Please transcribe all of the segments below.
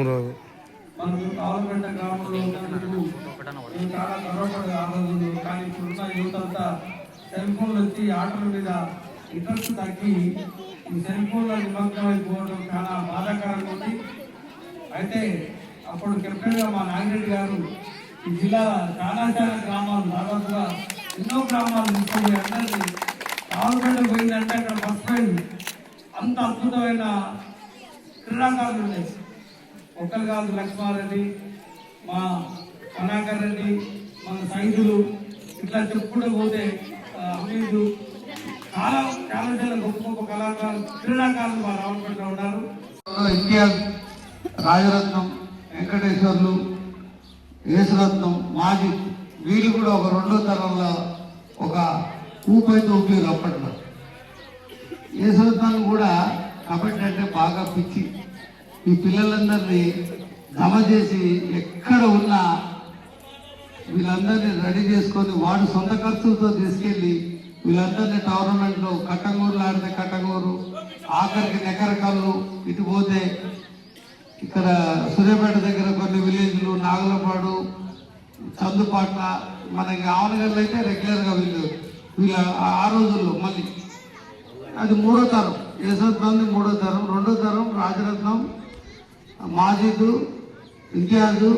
కళాకారులు రాదు. మనకు రావులపేట గ్రామంలో ఉన్నందుకు చాలా గర్వపడే ఆనందం కానీ ఇప్పుడున్న యువత అంతా సెల్ ఫోన్లు వచ్చి ఆటల మీద ఇంట్రెస్ట్ తగ్గి ఈ సెల్ ఫోన్లో నిమగ్నమైపోవడం చాలా బాధాకరంగా ఉంది. అయితే అప్పుడు కెప్టెన్గా మా నాగిరెడ్డి గారు ఈ జిల్లా చాలా చాలా గ్రామాలు దాదాపుగా ఎన్నో గ్రామాలు తీసుకొని అందరినీ రావులపేట పోయిందంటే అక్కడ ఫస్ట్ అంత అద్భుతమైన క్రీడాకారులు ఉన్నాయి. ఒకరు కాదు లక్ష్మారెడ్డి మా కళాకర్ రెడ్డి మన సైదులు ఇట్లా చెప్పుకుంటూ పోతే అమీదు చాలా చాలా చాలా గొప్ప గొప్ప కళాకారులు క్రీడాకారులు మా రామపేటలో ఉన్నారు. ఎన్టీఆర్ రాజరత్నం వెంకటేశ్వర్లు యేసురత్నం మాజీ వీళ్ళు కూడా ఒక రెండో తరంలో ఒక ఊపైతే ఊపిరు అప్పట్లో. యేసురత్నం కూడా కబడ్డీ అంటే బాగా పిచ్చి. ఈ పిల్లలందరినీ జమ చేసి ఎక్కడ ఉన్నా వీళ్ళందరినీ రెడీ చేసుకొని వాడు సొంత ఖర్చులతో తీసుకెళ్ళి వీళ్ళందరినీ టోర్నమెంట్లో కట్టంగూరులో ఆడితే కట్టంగూరు ఆఖరికి నెకరకల్లు ఇటు పోతే ఇక్కడ సూర్యాపేట దగ్గర కొన్ని విలేజ్లు నాగులపాడు చందుపాట్ల మనకి ఆవనగల్లు అయితే రెగ్యులర్గా వీళ్ళు వీళ్ళ ఆ- రోజుల్లో మళ్ళీ. అది మూడో తరం. యశోత్నంది మూడో తరం రెండో తరం రాజరత్నం మాజీదు ఇంతియాజు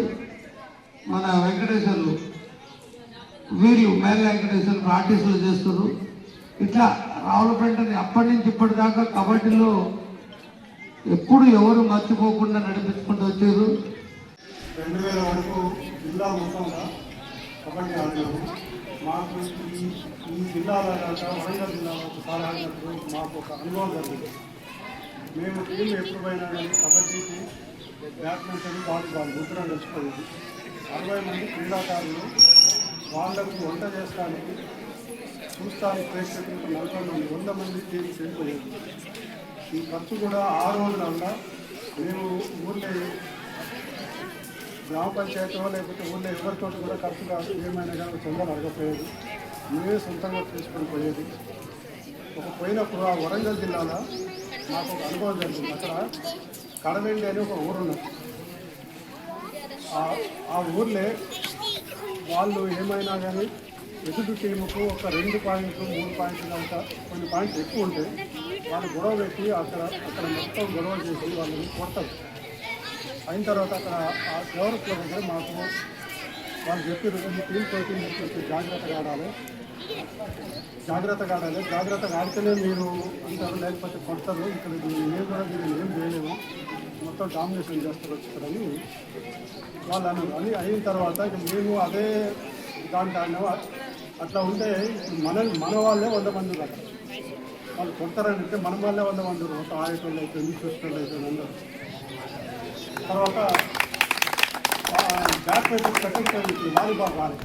మన వెంకటేశ్వర్లు. వీళ్ళు మేర వెంకటేశ్వర్లు ప్రాక్టీసులు చేస్తున్నారు. ఇట్లా రావులపేటని అప్పటి నుంచి ఇప్పటిదాకా కబడ్డీలో ఎప్పుడు ఎవరు మర్చిపోకుండా నడిపించుకుంటూ వచ్చారు. రెండు వేల వరకు జిల్లా మొత్తంగా కబడ్డీ ఆడినాము మాకు ఈ ఈ జిల్లాలో కాక వరంగల్ జిల్లాలో ఒకసారి ఆడినప్పుడు మాకు ఒక అనుభవం జరిగింది. మేము టీం ఎప్పుడు పోయినా కానీ కబడ్డీకి బ్యాడ్మింటన్ వాలీబాల్ ముగ్గురం కలిసిపోయేది అరవై మంది క్రీడాకారులు వాళ్ళకు వంట చేస్తానికి చూస్తాను ప్రేక్షకులకు నలభై మంది వంద మంది టీం వెళ్ళిపోయేది ఈ ఖర్చు కూడా ఆ రోజులల్లా మేము ఊళ్ళో గ్రామ పంచాయతీలో లేకపోతే ఊళ్ళో ఎవరితో కూడా ఖర్చు కాదు ఏమైనా కానీ చందాలు అడగపోయేది. మేమే సొంతంగా తీసుకొని పోయేది. ఒక పోయినప్పుడు ఆ వరంగల్ జిల్లాలో నాకు ఒక అనుభవం జరిగింది. అక్కడ కడవెండి అని ఒక ఊరున్నది. ఆ- ఊర్లో ఊర్లే వాళ్ళు ఏమైనా కానీ ఎదుటి టీముకు ఒక రెండు పాయింట్లు మూడు పాయింట్లు కనుక కొన్ని పాయింట్లు ఎక్కువ ఉంటే వాళ్ళు గొడవ పెట్టి అక్కడ అక్కడ మొత్తం గొడవ చేసి వాళ్ళని కొడతారు అయిన తర్వాత అక్కడ ఆ డెవలప్ల దగ్గర మాకు వాళ్ళు చెప్పారు కొన్ని టీం తోటి మీరు జాగ్రత్తగా ఆడాలి. జాగ్రత్తగా ఆడాలి. జాగ్రత్తగా ఆడితేనే మీరు అంటారు లేకపోతే కొడతారు. ఇక్కడ మేము కూడా దీన్ని ఏం చేయలేము. మొత్తం డామినేషన్ చేస్తారు వచ్చారని వాళ్ళు అన్నారు. అని అయిన తర్వాత మేము అదే దాంట్లో ఆడినాము అట్లా ఉంటే మన మన వాళ్ళే వంద మంది కదా. వాళ్ళు కొడతారని అంటే మన వాళ్ళే వంద మంది ఉన్నారు. ఒక ఆయటోళ్ళు అయితే ఎన్ని చూసుకోళ్ళు అయితే అందరు. తర్వాత back paper second prize volleyball రాలి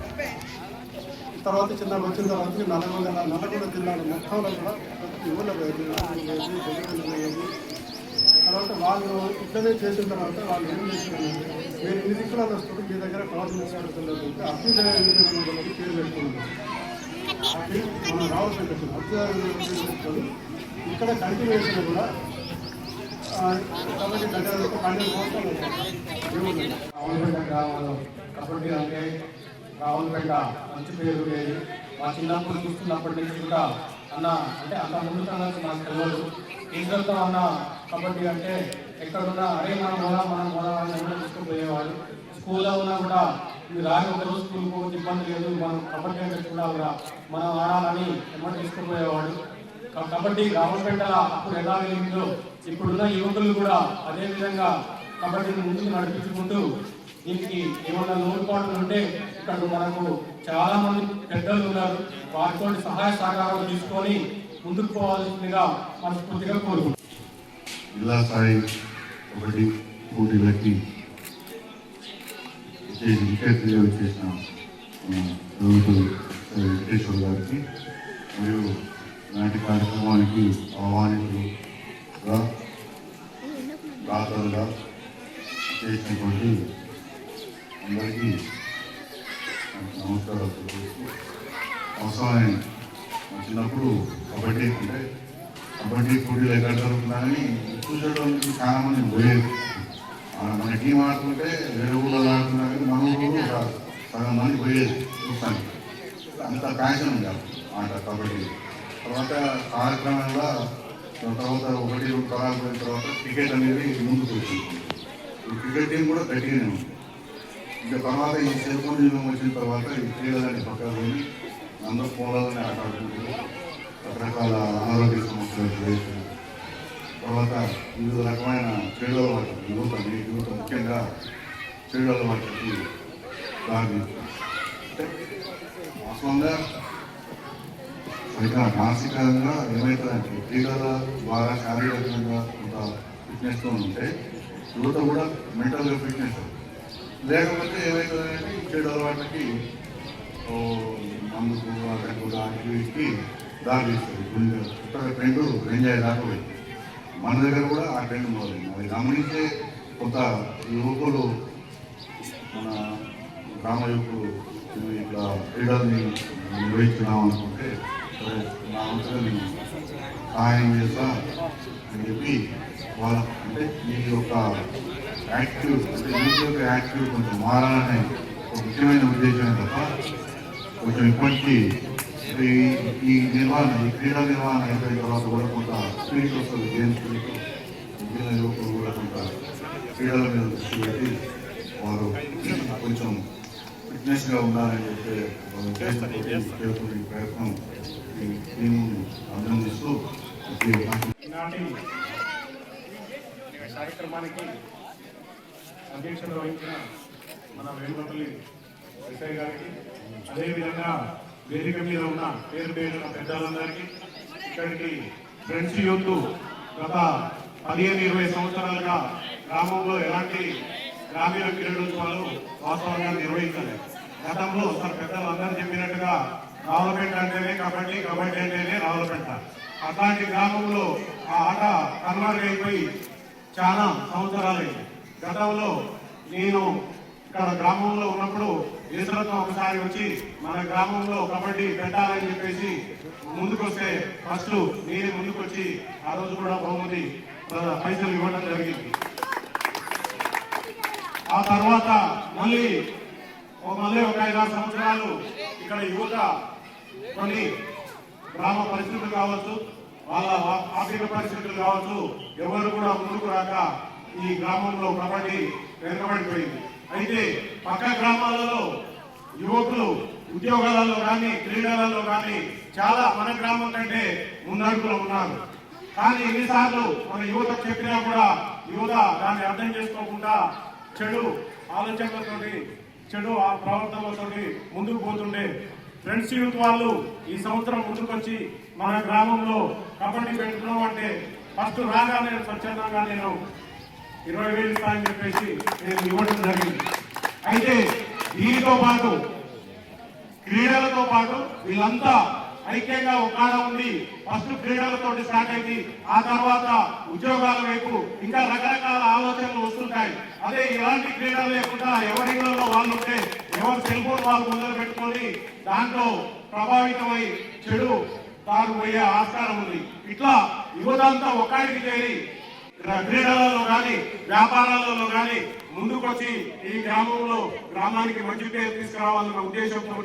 తర్వాత చిన్న వచ్చిన తర్వాత నల్గొండ నల్గొండ జిల్లాలో మొత్తంలో కూడా ప్రతి ఊళ్ళో పోయేది పోయేది, బెంగళూరు పోయేది. తర్వాత వాళ్ళు ఇట్లనే చేసిన తర్వాత వాళ్ళు ఏం చేసినారంటే మీరు ఇన్ని దిక్కులలో వస్తుంది మీ దగ్గర కోఆర్డినేషన్ అంటే అభ్యుదయ పేరు పెట్టుకున్నారు అది మనం రావాల్సి వచ్చింది అభ్యుదయ ఇక్కడ కంటిన్యూషన్ కూడా కాబట్టి దగ్గర పన్నెండు రావులపేట గ్రామంలో కబడ్డీ అంటే రావులపేట మంచి పేరు లేదు. మా చిన్నప్పుడు చూస్తున్నప్పటి నుంచి కూడా అన్న అంటే అంత ముందు సంగతి నాకు తెలియదు. ఇంట్లో అన్న కబడ్డీ అంటే ఎక్కడున్నా అరే మనం కూడా మనం పోదా అని ఎవరు తీసుకుపోయేవాడు స్కూల్లో ఉన్నా కూడా ఇది రాని ఒక రోజు స్కూల్కి పోతే ఇబ్బంది లేదు. మనం కబడ్డీ అంటే చూడాలిరా మనం ఆడాలని ఎమ్మటి తీసుకుపోయేవాడు కబడ్డీ రామపేట అప్పుడు ఎలా వెళ్ళిందో ఇప్పుడున్న యువకులు కూడా అదే విధంగా కబడ్డీని ముందుకు నడిపించుకుంటూ దీనికి ఏమన్నా లోటుపాట్లు ఉంటే ఇక్కడ మనకు చాలా మంది పెద్దలు ఉన్నారు. వారితో సహాయ సహకారాలు తీసుకొని ముందుకు పోవాల్సిందిగా మనస్ఫూర్తిగా కోరుకుంటున్నాం జిల్లా స్థాయి కబడ్డీ పోటీలకి విశేష ముఖ్య వచ్చేసిన వెంకటేశ్వర గారికి మరియు నాటి కార్యక్రమానికి ఆహ్వానితులుగా దాతలుగా చేసినటువంటి అందరికీ నమస్కారాలు అవసరమైన చిన్నప్పుడు కబడ్డీ అంటే కబడ్డీ పోటీలు ఎక్కడ జరుగుతున్నాయని చూసేటోళ్ళకి చాలా మంది పోయేది మన టీం ఆడుతుంటే వేరే ఊళ్ళో ఆడుతున్నా కానీ మన ఊళ్ళో సగం మంది పోయేది చూస్తాను అంత ప్యాషన్ ఉంది ఆట కబడ్డీ. తర్వాత కార్యక్రమంగా తర్వాత ఒకటి రెండు తరాలు తర్వాత క్రికెట్ అనేది ముందుకు వచ్చింది. ఈ క్రికెట్ టీం కూడా గట్టిగానే ఉంది. ఇంకా తర్వాత ఈ సెల్ ఫోన్ యుగం వచ్చిన తర్వాత ఈ క్రీడలని పక్కన పోయి అందరూ ఫోన్లలోనే ఆట ఆడుకుంటారు రకరకాల అనారోగ్య సమస్యలు ఎదురవుతాయి. తర్వాత వివిధ రకమైన క్రీడల వాటి యువత యువత ముఖ్యంగా క్రీడల వాటికి దారి అంటే వాస్తవంగా సరిగ్గా మానసికంగా ఏమవుతుందంటే క్రీడల ద్వారా శారీరకంగా కొంత ఫిట్నెస్తో ఉంటే యువత కూడా మెంటల్గా ఫిట్నెస్ లేకపోతే ఏమవుతుందంటే చెడు అలవాట్లకి ఓ మందుకు అక్కడికి దానికి దారి తీస్తుంది కొత్త ట్రెండ్ ఎంజాయ్ దాకా పోయింది మన దగ్గర కూడా ఆ ట్రెండ్ మొదలైంది. అది గమనించే కొంత యువకులు మన గ్రామ యువకులు ఇట్లా క్రీడల్ని నిర్వహిస్తున్నాం అనుకుంటే నా అవసరం నేను సహాయం చేస్తా అని చెప్పి వాళ్ళ అంటే మీ యొక్క యాక్టివ్ అంటే యూత్ యొక్క యాక్టివ్ కొంచెం మారాలనే ఒక ముఖ్యమైన ఉద్దేశమే తప్ప కొంచెం ఇప్పటికీ ఈ ఈ నిర్వహణ ఈ క్రీడా నిర్వహణ అయిపోయిన తర్వాత కూడా కొంత స్పిరిట్ వస్తుంది గేమ్స్ మిగిలిన యువకులు కూడా కొంత క్రీడల మీద దృష్టి పెట్టి వారు కొంచెం ఫిట్నెస్గా ఉండాలని చెప్పే చేస్తున్న ప్రయత్నం ఈ టీంని అభినందిస్తూ కార్యక్రమానికి అధ్యక్షత వహించిన మన వేణుగోపల్లి ఎస్ఐ గారికి అదేవిధంగా వేదిక మీద ఉన్న పేరు పేరున పెద్దలందరికీ ఇక్కడికి ఫ్రెండ్స్ యూత్ గత పదిహేను ఇరవై సంవత్సరాలుగా గ్రామంలో ఎలాంటి గ్రామీణ క్రీడోత్సవాలు వాస్తవంగా నిర్వహించలేదు. గతంలో సార్ పెద్దలు అందరూ చెప్పినట్టుగా రావులపేట అంటేనే కబడ్డీ కబడ్డీ అంటేనే రావులపేట. అట్లాంటి గ్రామంలో ఆ ఆట కన్వర్ట్ అయిపోయి చాలా సంవత్సరాలైంది. గతంలో నేను ఇక్కడ గ్రామంలో ఉన్నప్పుడు ఈశ్వరత్వం ఒకసారి వచ్చి మన గ్రామంలో కబడ్డీ పెట్టాలని చెప్పేసి ముందుకొస్తే ఫస్ట్ నేనే ముందుకొచ్చి ఆ రోజు కూడా బహుమతి పైసలు ఇవ్వడం జరిగింది. ఆ తర్వాత మళ్ళీ మళ్ళీ ఒక ఐదారు సంవత్సరాలు ఇక్కడ యువత కొన్ని గ్రామ పరిస్థితులు కావచ్చు వాళ్ళ ఆర్థిక పరిస్థితులు కావచ్చు ఎవరు కూడా ముందుకు రాక ఈ గ్రామంలో కబడ్డీ వెనుకబడిపోయింది. అయితే పక్క గ్రామాలలో యువకులు ఉద్యోగాలలో కానీ క్రీడలలో కానీ చాలా మన గ్రామం కంటే ముందడుగులో ఉన్నారు. కానీ ఎన్నిసార్లు మన యువత చెప్పినా కూడా యువత దాన్ని అర్థం చేసుకోకుండా చెడు ఆలోచనలతోటి చెడు ఆ ప్రవర్తనలతోటి ముందుకు పోతుండే. ఫ్రెండ్స్ యూత్ వాళ్ళు ఈ సంవత్సరం ముందుకొచ్చి మన గ్రామంలో కబడ్డీ పెట్టుకున్నాం అంటే ఫస్ట్ రాగానే స్వచ్ఛందంగా నేను ఇరవై వేలు ఇస్తానని చెప్పేసి నేను ఇవ్వడం జరిగింది. అయితే దీనితో పాటు క్రీడలతో పాటు వీళ్ళంతా ఐక్యంగా ఒకాడ ఉండి ఫస్ట్ క్రీడలతో స్టార్ట్ అయింది. ఆ తర్వాత ఉద్యోగాల వైపు ఇంకా రకరకాల ఆలోచనలు వస్తుంటాయి. అదే ఇలాంటి క్రీడలు లేకుండా ఎవరిలో వాళ్ళు ఉంటే ఎవరు సెల్ ఫోన్ వాళ్ళు ముందర పెట్టుకొని దాంట్లో ప్రభావితమై చెడు తారు పోయే ఆస్కారం ఉంది. ఇట్లా యువతంతా ఒక్కడికి చేరి క్రీడలలో కానీ వ్యాపారాలలో కానీ ముందుకొచ్చి ఈ గ్రామంలో గ్రామానికి మంచి పేరు తీసుకురావాలన్న ఉద్దేశంతో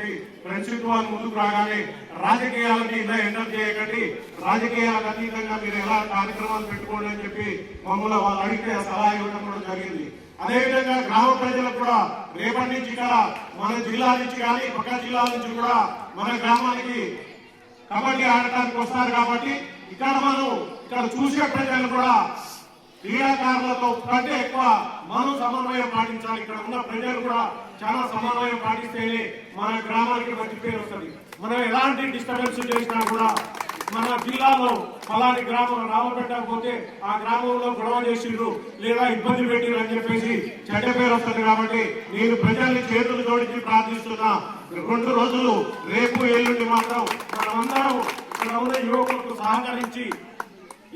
ఫ్రెండ్షిప్ వాళ్ళు ముందుకు రాగానే రాజకీయాలకి ఇలా ఎంటర్ చేయకండి. రాజకీయాలకు అతీతంగా మీరు ఎలా కార్యక్రమాలు పెట్టుకోండి అని చెప్పి మమ్మల్ని వాళ్ళు అడిగితే సలహా ఇవ్వడం కూడా జరిగింది. అదేవిధంగా గ్రామ ప్రజలకు కూడా రేపటి నుంచి ఇక్కడ మన జిల్లా నుంచి కానీ పక్క జిల్లా నుంచి కూడా మన గ్రామానికి కబడ్డీ ఆడటానికి వస్తారు కాబట్టి ఇక్కడ మనం ఇక్కడ చూసే ప్రజలు కూడా క్రీడాకారులతో కంటే ఎక్కువ మనం సమన్వయం పాటించాలి. ఇక్కడ ఉన్న ప్రజలు కూడా చాలా సమన్వయం పాటిస్తేనే మన గ్రామానికి మంచి పేరు వస్తుంది. మనం ఎలాంటి డిస్టర్బెన్స్ చేసినా కూడా మన జిల్లాలో ఫలాని గ్రామం రావబెట్టకపోతే ఆ గ్రామంలో గొడవ చేసిండ్రు లేదా ఇబ్బంది పెట్టిరు అని చెప్పేసి చెడ్డ పేరు వస్తుంది కాబట్టి నేను ప్రజల్ని చేతులు జోడించి ప్రార్థిస్తున్నా. రెండు రోజులు రేపు ఎల్లుండి మాత్రం మనమందరం ఇక్కడ ఉన్న యువకులకు సహకరించి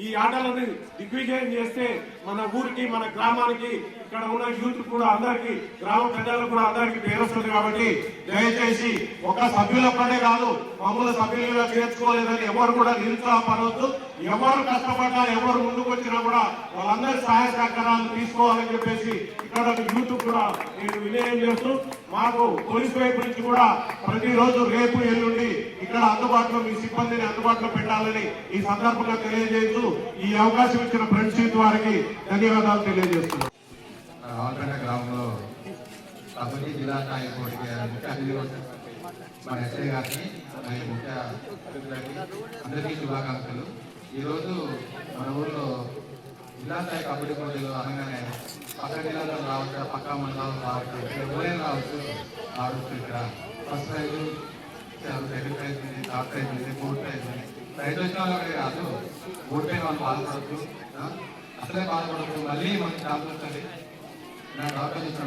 ఈ ఆటలని దిగ్విజయం చేస్తే మన ఊరికి మన గ్రామానికి ఇక్కడ ఉన్న యూత్ కూడా అందరికి గ్రామ ప్రజలకు కూడా అందరికి పేరు వస్తుంది కాబట్టి దయచేసి ఒక సభ్యుల పనే కాదు మమ్మల్ని సభ్యులుగా చేర్చుకోలేదని ఎవరు కూడా నిరుత్సాహపడవద్దు. ఎవరు కష్టపడ్డా ఎవరు ముందుకు వచ్చినా కూడా వాళ్ళందరి సహాయ సహకారాలు తీసుకోవాలని చెప్పేసి ఇక్కడ యూత్ కూడా నేను వినయం చేస్తూ మాకు పోలీస్ వైపు నుంచి కూడా ప్రతిరోజు రేపు ఎల్లుండి ఇక్కడ అందుబాటులో మీ సిబ్బందిని అందుబాటులో పెట్టాలని ఈ సందర్భంగా తెలియజేస్తూ ఈ అవకాశం ఇచ్చిన ఫ్రెండ్షిప్ వారికి ధన్యవాదాలు తెలియజేస్తున్నాను గ్రామంలో జిల్లా స్థాయి మన ఎస్ఐ మరియు ముఖ్య అందరికీ శుభాకాంక్షలు. ఈరోజు మన ఊళ్ళో జిల్లా స్థాయి కబడ్డీ పోటీలు అనగానే పక్క జిల్లాలో రావచ్చు పక్క మండలాలు రావచ్చు ఇక్కడ ఊరేం రావచ్చు రావచ్చు ఇక్కడ. ఫస్ట్ ప్రైజ్ సెకండ్ ప్రైజ్ ఉంది థర్డ్ ప్రైజ్ ఉంది ఫోర్త్ ప్రైజ్ ఉంది ప్రైజ్. వచ్చిన వాళ్ళు కాదు ఓడిపోయిన వాళ్ళు బాధపడచ్చు అసలే బాధపడచ్చు మళ్ళీ మనకి ఛాన్స్ వస్తుంది. నాకు అవకాశం ఇచ్చిన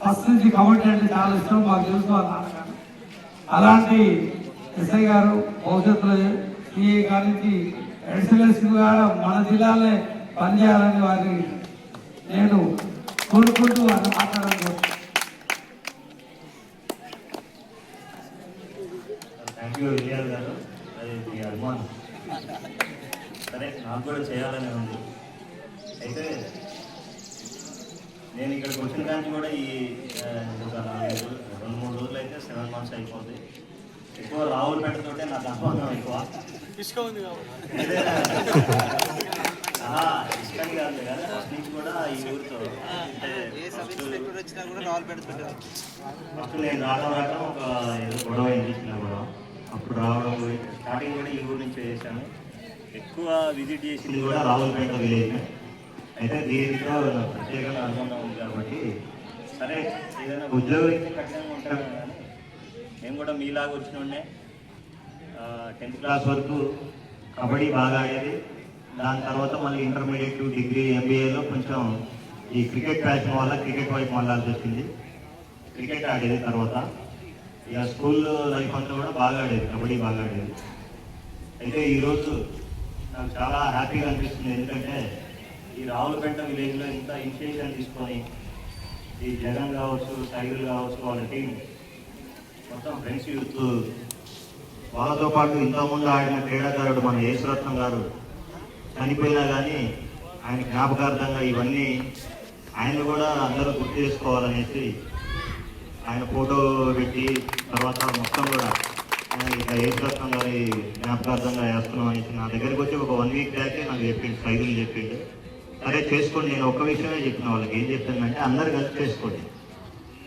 ఫస్ట్ నుంచి కబడ్డీ అంటే చాలా ఇష్టం. మాకు తెలుసు అలాంటి ఎస్ఐ గారు భవిష్యత్తులో సిఏ గారి నుంచి ఎక్సలెన్స్ కూడా మన జిల్లాలే పనిచేయాలని వారిని నేను కోరుకుంటూ వారిని మాట్లాడాలి థ్యాంక్ యూ గారు. సరే నాకు కూడా చేయాలని ఉంది. అయితే నేను ఇక్కడికి వచ్చిన కానీ కూడా ఈ ఒక రోజులు, రెండు మూడు రోజులు అయితే సెవెన్ మంత్స్ అయిపోతుంది ఎక్కువ రావులపేట తోటే నాకు అనుభవం ఎక్కువ. అదే, ఆహా, ఇష్టం కాదు కానీ ఫస్ట్ నుంచి కూడా ఈ ఊరితో ఫస్ట్ నేను రావడం రావడం ఒక ఏదో గొడవ అయింది చిన్న గొడవ. అప్పుడు రావడం స్టార్టింగ్ కూడా ఈ ఊరు నుంచి చేశాను. ఎక్కువ విజిట్ చేసింది కూడా రావులపేట విలేజ్. అయితే దీనితో ప్రత్యేకంగా అనుబంధం ఉంది కాబట్టి సరే ఏదైనా ఉద్యోగం అయితే కఠినంగా ఉంటాను మేము నేను కూడా మీలాగా వచ్చిన ఉండే టెన్త్ క్లాస్ వరకు కబడ్డీ బాగా ఆడేది. దాని తర్వాత మళ్ళీ ఇంటర్మీడియట్ డిగ్రీ ఎంబీఏలో కొంచెం ఈ క్రికెట్ ప్యాషన్ వల్ల క్రికెట్ వైపు మళ్ళాల్సి వచ్చింది. క్రికెట్ ఆడేది తర్వాత. ఇక స్కూల్ లైఫ్ అంతా కూడా బాగా ఆడేది కబడ్డీ బాగా ఆడేది. అయితే ఈరోజు నాకు చాలా హ్యాపీగా అనిపిస్తుంది. ఎందుకంటే ఈ రావులపేట విలేజ్లో ఇంత ఇనిషియేషన్ తీసుకొని ఈ జగన్ కావచ్చు సైకిల్ కావచ్చు వాళ్ళ టీం మొత్తం ఫ్రెండ్స్ యూత్. వాళ్ళతో పాటు ఇంతకుముందు ఆడిన క్రీడాకారుడు మన యేసురత్నం గారు. చనిపోయినా కానీ ఆయన జ్ఞాపకార్థంగా ఇవన్నీ ఆయన కూడా అందరూ గుర్తు చేసుకోవాలనేసి ఆయన ఫోటో పెట్టి తర్వాత మొత్తం కూడా ఆయన యేసురత్నం గారి జ్ఞాపకార్థంగా వేస్తున్నాం అనేసి నా దగ్గరికి వచ్చి ఒక వన్ వీక్ బ్యాకే నాకు చెప్పిండు సైదులు చెప్పిండు. సరే చేసుకోండి నేను ఒక్క విషయమే చెప్పిన వాళ్ళకి. ఏం చెప్తానంటే అందరు కలిసి చేసుకోండి.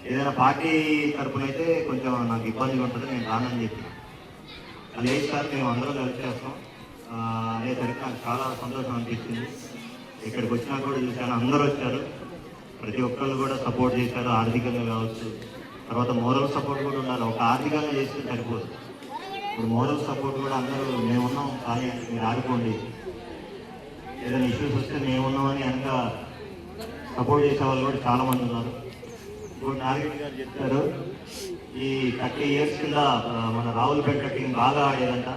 ఏదైనా పార్టీ తరపున అయితే కొంచెం నాకు ఇబ్బందిగా ఉంటుంది నేను రానని చెప్పిన. లేదు సార్ మేము అందరం కలిసి చేస్తాం అనేసరికి నాకు చాలా సంతోషం అనిపించింది. ఇక్కడికి వచ్చినా కూడా చూశాను అందరూ వచ్చారు. ప్రతి ఒక్కళ్ళు కూడా సపోర్ట్ చేశారు ఆర్థికంగా కావచ్చు. తర్వాత మోరల్ సపోర్ట్ కూడా ఉండాలి. ఒక ఆర్థికంగా చేస్తే సరిపోదు. ఇప్పుడు మోరల్ సపోర్ట్ కూడా అందరూ మేమున్నాం కానీ మీరు ఆడుకోండి. ఏదైనా ఇష్యూస్ వస్తే మేమున్నామని వెనక సపోర్ట్ చేసే వాళ్ళు కూడా చాలామంది ఉన్నారు. ఇప్పుడు నాగిరెడ్డి గారు చెప్పారు. ఈ థర్టీ ఇయర్స్ కింద మన రావులపేట టీం బాగా ఆడేదంట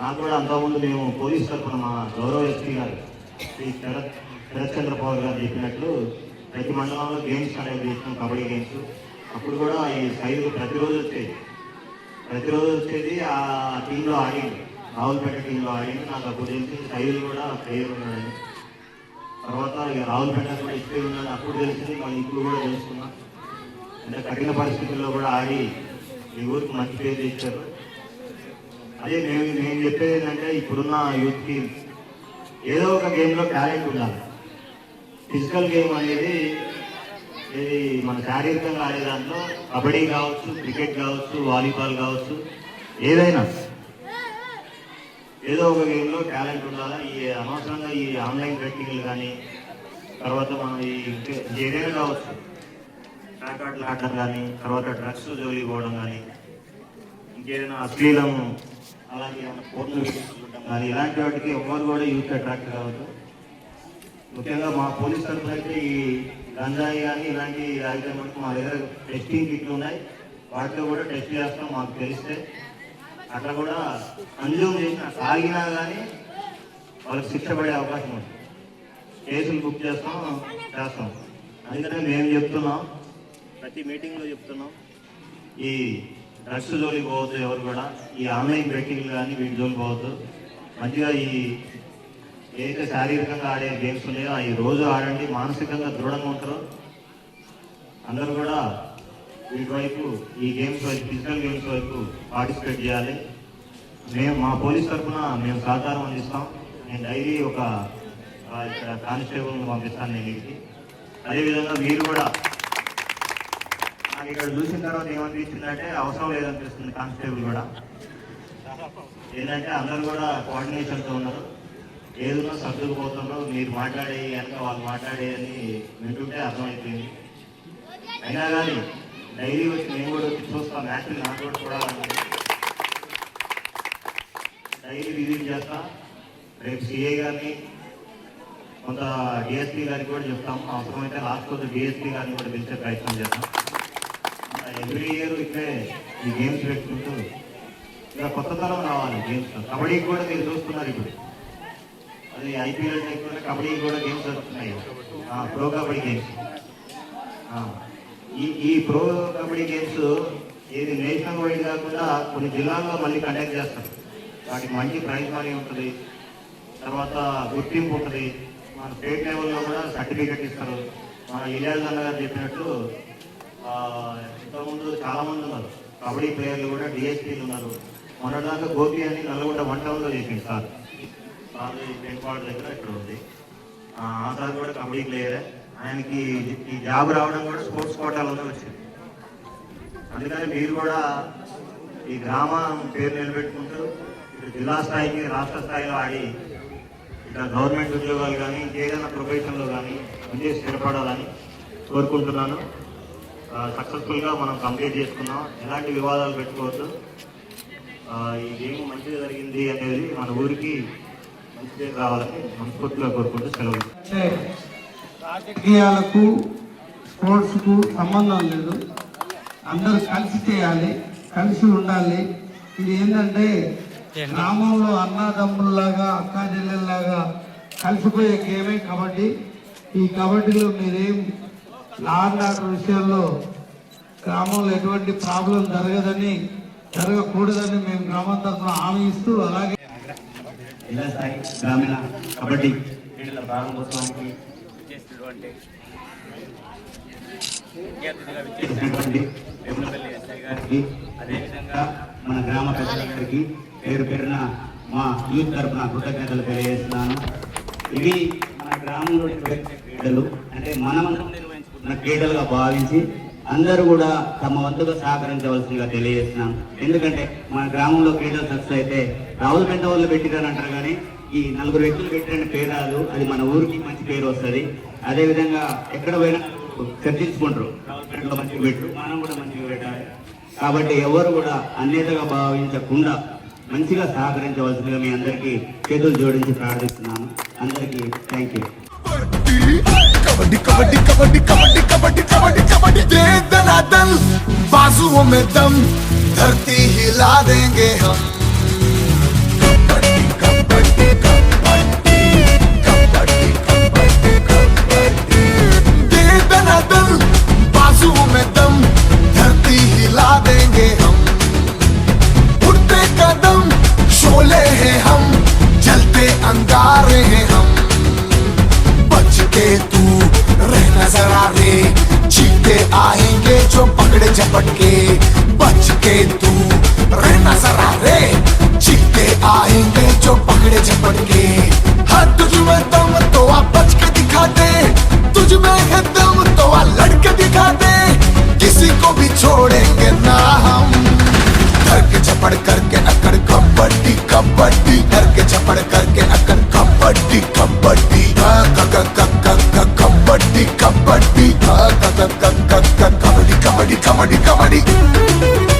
నాకు కూడా అంతకుముందు మేము పోలీస్ తరఫున మా గౌరవ ఎస్పీ గారు శ్రీ శరత్ శరత్ చంద్ర పవర్ గారు చెప్పినట్లు ప్రతి మండలంలో గేమ్స్ కండక్ట్ చేసినాం కబడ్డీ గేమ్స్ అప్పుడు కూడా ఈ సైజు ప్రతిరోజు వచ్చేది. ప్రతిరోజు వచ్చేది ఆ టీంలో ఆడింది. రావులపేట టీంలో ఆడింది. నాకు అప్పుడు తెలిసి సైజు కూడా ప్లేయర్ ఉన్నాడని తర్వాత ఇక రాహుల్ రావులపేట కూడా ఎక్కువ ఉన్నాడు. అప్పుడు తెలిసింది మళ్ళీ ఇప్పుడు కూడా తెలుసుకున్నాం. అంటే కఠిన పరిస్థితుల్లో కూడా ఆడి ఈ ఊరికి మంచి పేరు తెచ్చారు. అదే మేము నేను చెప్పేది ఏంటంటే ఇప్పుడున్న యూత్కి ఏదో ఒక గేమ్లో టాలెంట్ ఉండాలి. ఫిజికల్ గేమ్ అనేది ఇది మన శారీరకంగా ఆడే దాంట్లో కబడ్డీ కావచ్చు క్రికెట్ కావచ్చు వాలీబాల్ కావచ్చు ఏదైనా ఏదో ఒక గేమ్లో టాలెంట్ ఉండాలా? ఈ అనవసరంగా ఈ ఆన్లైన్ బెట్టింగ్లు కానీ తర్వాత మనం ఈ ఏదైనా కావచ్చు. ప్యాకాట్లు ఆడటం కానీ తర్వాత డ్రగ్స్ జోలికి పోవడం కానీ ఇంకేదైనా అశ్లీలం అలాగే ఫోన్లు కానీ ఇలాంటి వాటికి ఎవరు కూడా యూత్ అట్రాక్ట్ కావద్దు. ముఖ్యంగా మా పోలీస్ తరఫున అయితే ఈ గంజాయి కానీ ఇలాంటి తాగితే మనకు మా దగ్గర టెస్టింగ్ కిట్లు ఉన్నాయి. వాటిలో కూడా టెస్ట్ చేస్తాం మాకు తెలిస్తే. అట్లా కూడా కన్జ్యూమ్ చేసిన ఆగినా కానీ వాళ్ళకి శిక్ష పడే అవకాశం ఉంది. కేసులు బుక్ చేస్తాం చేస్తాం అందుకనే మేము చెప్తున్నాం ప్రతి మీటింగ్లో చెప్తున్నాం ఈ డ్రగ్స్ జోలికి పోవద్దు ఎవరు కూడా ఈ ఆన్లైన్ బెట్టింగ్లు కానీ వీటి జోలికి పోవద్దు. మంచిగా ఈ ఏదైతే శారీరకంగా ఆడే గేమ్స్ ఉన్నాయో ఈ రోజు ఆడండి మానసికంగా దృఢంగా ఉంటారు. అందరూ కూడా వీటి వైపు ఈ గేమ్స్ వైపు ఫిజికల్ గేమ్స్ వైపు పార్టిసిపేట్ చేయాలి. మేము మా పోలీస్ తరఫున మేము సహకారం అందిస్తాం. నేను డైలీ ఒక కానిస్టేబుల్ని పంపిస్తాను నేను ఇంటికి అదేవిధంగా మీరు కూడా నాకు ఇక్కడ చూసిన తర్వాత ఏమనిపించిందంటే అవసరం లేదనిపిస్తుంది కానిస్టేబుల్ కూడా. ఏంటంటే అందరూ కూడా కోఆర్డినేషన్తో ఉన్నారు. ఏదైనా సర్దుకుపోతున్నారు. మీరు మాట్లాడే వెనక వాళ్ళు మాట్లాడే అని వింటుంటే అర్థమైపోయింది. అయినా కానీ డైలీ వచ్చి మేము కూడా వచ్చి మ్యాచ్ మ్యాచ్లు నాకు కూడా చూడాలని డైలీ విజిట్ చేస్తా. రేపు సిఏ గారిని కొంత డిఎస్పీ గారికి కూడా చెప్తాం. అవసరమైతే లాస్ట్ కొంత డిఎస్పీ గారిని కూడా పిలిచే ప్రయత్నం చేస్తాం ఎవ్రీ ఇయర్ ఇక్కడే ఈ గేమ్స్ పెట్టుకుంటూ ఇలా కొత్త తరం రావాలి గేమ్స్. కబడ్డీకి కూడా మీరు చూస్తున్నారు ఇప్పుడు. అది ఐపీఎల్ టైప్లోనే కబడ్డీకి కూడా గేమ్స్ వస్తున్నాయి. Pro kabaddi games. ఈ ఈ ప్రో కబడ్డీ గేమ్స్ ఏది నేషనల్ వైడ్ కాకుండా కొన్ని జిల్లాల్లో మళ్ళీ కండక్ట్ చేస్తారు. వాటికి మంచి ప్రైజ్ మనీ ఉంటుంది. తర్వాత గుర్తింపు ఉంటుంది. మన స్టేట్ లెవెల్లో కూడా సర్టిఫికెట్ ఇస్తారు. మన ఇలియాజ్ అన్న గారు చెప్పినట్టు ఇంతకుముందు చాలామంది ఉన్నారు. కబడ్డీ ప్లేయర్లు కూడా డిఎస్పీలు ఉన్నారు. మొన్నటిదాకా గోపి అని నల్గొండ వన్ టౌన్లో చేసింది సార్. సార్ పెంపాడు దగ్గర ఇక్కడ ఉంది. ఆ సార్ కూడా కబడ్డీ ప్లేయరే ఆయనకి ఈ జాబ్ రావడం కూడా స్పోర్ట్స్ కోటాలోనే వచ్చింది. అందుకని మీరు కూడా ఈ గ్రామం పేరు నిలబెట్టుకుంటూ ఇక్కడ జిల్లా స్థాయికి రాష్ట్ర స్థాయిలో ఆడి ఇక్కడ గవర్నమెంట్ ఉద్యోగాలు కానీ ఇంకేదైనా ప్రొఫెషన్లో కానీ విజయ స్థిరపడాలని కోరుకుంటున్నాను. సక్సెస్ఫుల్గా మనం కంప్లీట్ చేసుకున్నాం. ఎలాంటి వివాదాలు పెట్టుకోవద్దు. ఈ గేమ్ మంచిగా జరిగింది అనేది మన ఊరికి మంచి రావాలని మనస్ఫూర్తిగా కోరుకుంటూ సెలవు. రాజకీయాలకు స్పోర్ట్స్కు సంబంధం లేదు. అందరూ కలిసి చేయాలి కలిసి ఉండాలి. ఇది ఏంటంటే గ్రామంలో అన్నదమ్ముల్లాగా అక్కా చెల్లెల్లాగా కలిసిపోయే గేమే కబడ్డీ. ఈ కబడ్డీలో మీరేం లా అండ్ ఆర్డర్ విషయంలో గ్రామంలో ఎటువంటి ప్రాబ్లం జరగదని జరగకూడదని మేము గ్రామం తరఫున హామీ ఇస్తూ అలాగే జిల్లా స్థాయి గ్రామీణ కబడ్డీ క్రీడల ప్రారంభోత్సవానికి చేసినటువంటి విచ్చేసినటువంటి వేములపల్లి ఎస్ఐ గారికి అదేవిధంగా మన గ్రామ పెద్దలందరికీ పేరు పేరున మా యూత్ తరఫున కృతజ్ఞతలు తెలియజేస్తున్నాను. ఇవి మన గ్రామంలో నిర్వహించే క్రీడలు. అంటే మనమందరం నిర్వహించుకున్న క్రీడలుగా భావించి అందరూ కూడా తమ వంతుగా సహకరించవలసిందిగా తెలియజేస్తున్నాం ఎందుకంటే మన గ్రామంలో క్రీడలు సక్సెస్ అయితే రావుల పెద్ద వాళ్ళు పెట్టిరని అంటారు కానీ ఈ నలుగురు వ్యక్తులు పెట్టిరని పేరు రాదు అది మన ఊరికి మంచి పేరు వస్తుంది అదేవిధంగా ఎక్కడ పోయినా చర్చించుకుంటారు రావులపేటలో మంచిగా పెట్టు మనం కూడా మంచిగా పెట్టాలి కాబట్టి ఎవరు కూడా అన్యతగా భావించకుండా మంచిగా సహకరించవలసిందిగా మీ అందరికీ చేతులు జోడించి ప్రార్థిస్తున్నాను అందరికీ థ్యాంక్ యూ कबड्डी कबड्डी कबड्डी कबड्डी कबड्डी कबड्डी कबड्डी दे दनादन बाजुओं में दम धरती हिला देंगे हम दे दनादन बाजुओं में दम, धरती हिला देंगे हम। उठते कदम, शोले हैं हम, जलते अंगारे हैं हम। बच के तू रहना जरा रे चीते आएँगे जो पकड़े झपट के। बच के तू रहना जरा रे चीते आएँगे जो पकड़े झपट के। हाँ तुझ में दम तो आ बच के दिखा दे तुझ में है दम आ लड़के दिखा दे किसी को भी छोड़ेंगे ना हम घर के झपड़ करके अकड़ कबड्डी कबड्डी घर के झपड़ करके अकड़ कबड्डी कबड्डी कबड्डी कबड्डी कबड्डी कबड्डी कबड्डी कबड्डी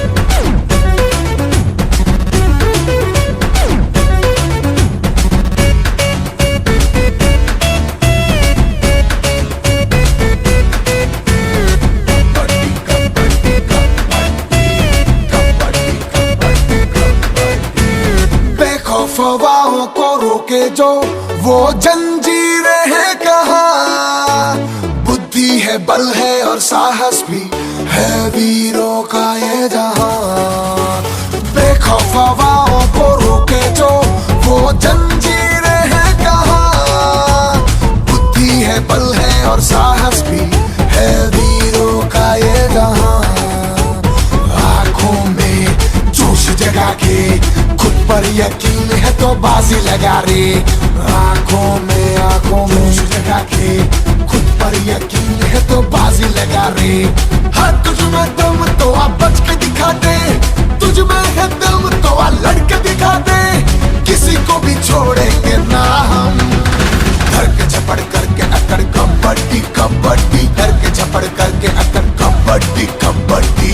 जगा के। खुद पर यकीन है तो बाजी लगा रे। आँखों में आँखों में जगा के। खुद पर यकीन है तो बाजी लगा रे। हाँ तुझ में दम तो आ बच के दिखा दे। तुझ में है दम तो आ लड़के दिखा दे। किसी को भी छोड़ेंगे ना हम। धर के झपड़ करके अकड़ कबड्डी कबड्डी। धर के झपड़ करके अकड़ कबड्डी कबड्डी।